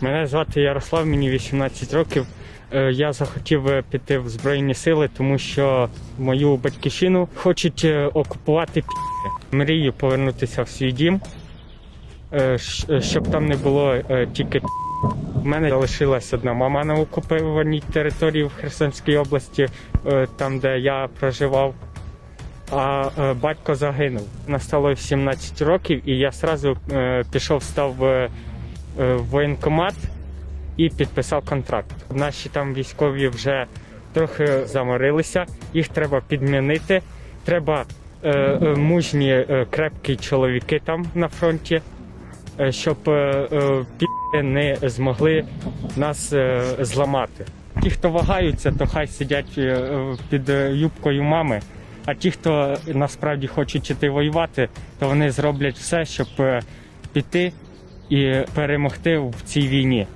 Мене звати Ярослав, мені 18 років. Е, Я захотів е, піти в Збройні сили, тому що мою батьківщину хочуть е, окупувати пі***и. Мрію повернутися в свій дім, щоб там не було тільки пі***. У мене залишилась одна мама на окупованій території в Херсонській області, там де я проживав. А батько загинув. Настало 17 років, і я одразу пішов, став в воєнкомат і підписав контракт. Наші там військові вже трохи заморилися, їх треба підмінити. Треба е, е, мужні, е, крепкі чоловіки там на фронті, е, щоб е, е, не змогли нас е, зламати. Ті, хто вагаються, то хай сидять е, е, під е, юбкою мами. А ті, хто насправді хочуть іти воювати, то вони зроблять все, щоб е, піти і перемогти в цій війні.